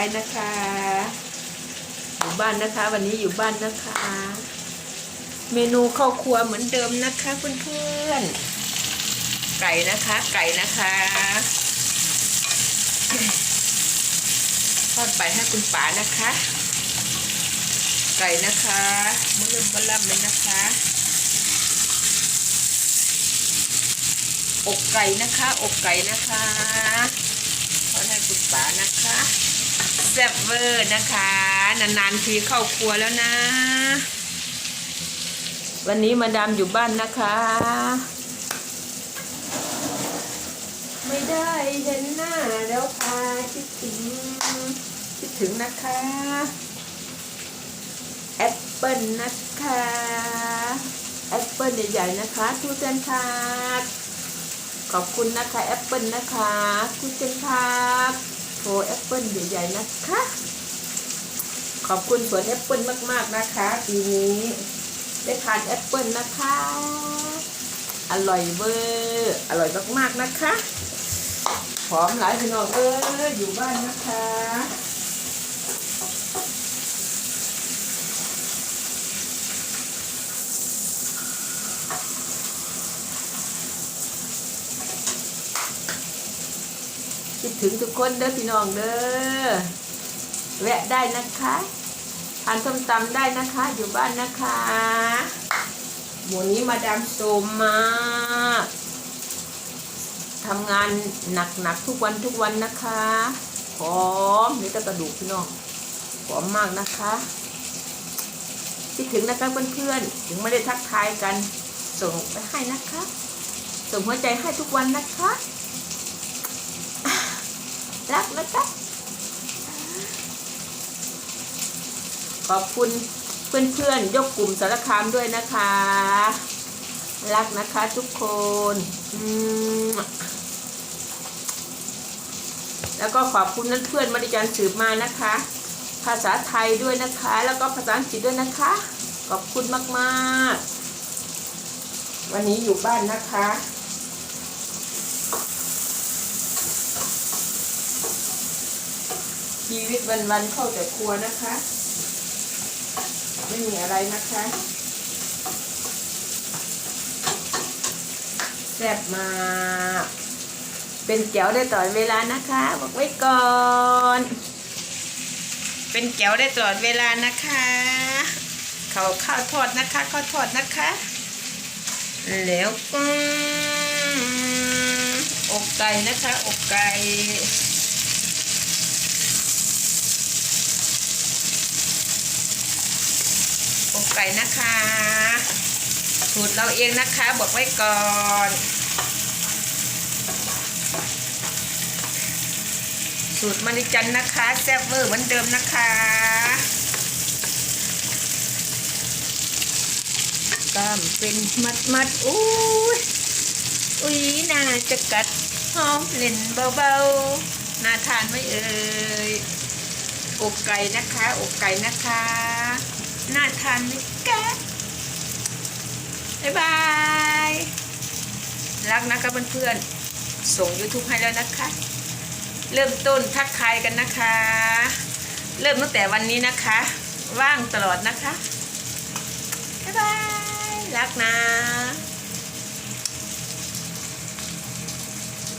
ายนะคะ อยู่บ้านนะคะ วันนี้อยู่บ้านนะคะ เมนูข้าวครัวเหมือนเดิมนะคะเพื่อนๆไก่นะคะ ไก่นะคะทอดไปให้คุณป๋านะคะ ไก่นะคะมุลืมบลัมเลยนะคะอกไก่นะคะ อกไก่นะคะทอดให้คุณป๋านะคะ แซ่บเวอร์นะคะ นานๆทีเข้าครัวแล้วนะ วันนี้มาดามอยู่บ้านนะคะ ไม่ได้เห็นหน้าแล้วพาคิดถึงคิดถึงนะคะแอปเปิลนะคะแอปเปิลใหญ่ๆนะคะทุกท่านค่ะขอบคุณนะคะแอปเปิลนะคะทุกท่านค่ะ โฟแอปเปิลใหญ่ๆนะคะ ขอบคุณสวนแอปเปิลมากๆนะคะปีนี้ได้ทานแอปเปิลนะคะ อร่อยเวอร์อร่อยมากๆนะคะหอมหลายพี่น้องเอออยู่บ้านนะคะ คิดถึงทุกคนเด้อพี่น้องเด้อแวะได้นะคะทานส้มตำได้นะคะ อยู่บ้านนะคะหมูนี้มาดามโซมมากทำงานหนักๆทุกวันทุกวันนะคะหอมนี่แต่กระดูกพี่น้องหอมมากนะคะคิดถึงนะคะเพื่อนๆถึงไม่ได้ทักทายกัน ส่งไปให้นะคะ ส่งหัวใจให้ทุกวันนะคะ รักนะคะขอบคุณเพื่อนๆยกกลุ่มสารคามด้วยนะคะ รักนะคะทุกคนแล้วก็ขอบคุณนั้นเพื่อนมาดิจันสืบมานะคะ ภาษาไทยด้วยนะคะ แล้วก็ภาษาอังกฤษด้วยนะคะ ขอบคุณมากๆ วันนี้อยู่บ้านนะคะ ชีวิตวันๆเข้าแต่ครัวนะคะ ไม่มีอะไรนะคะแซ่บมากเป็นแก้วได้ตลอดเวลานะคะ บอกไว้ก่อน เป็นแก้วได้ตลอดเวลานะคะเขาข้าวทอดนะคะข้าวทอดนะคะ แล้วก็อกไก่นะคะอกไก่ ไก่นะคะสูตรเราเองนะคะบอกไว้ก่อนสูตรมาริจันนะคะแซ่บเวอร์เหมือนเดิมนะคะกล้ามเป็นมัดมัดอุ้ยอุ้ยน่าจะกัดหอมเล่นเบาๆน่าทานไหมเอ่ยอกไก่นะคะอกไก่นะคะ น่าทานไหมกะบ๊ายบาย รักนะคะเพื่อนๆ ส่ง YouTube ให้แล้วนะคะ เริ่มต้นทักทายกันนะคะ เริ่มตั้งแต่วันนี้นะคะ ว่างตลอดนะคะ บ๊ายบาย รักนะ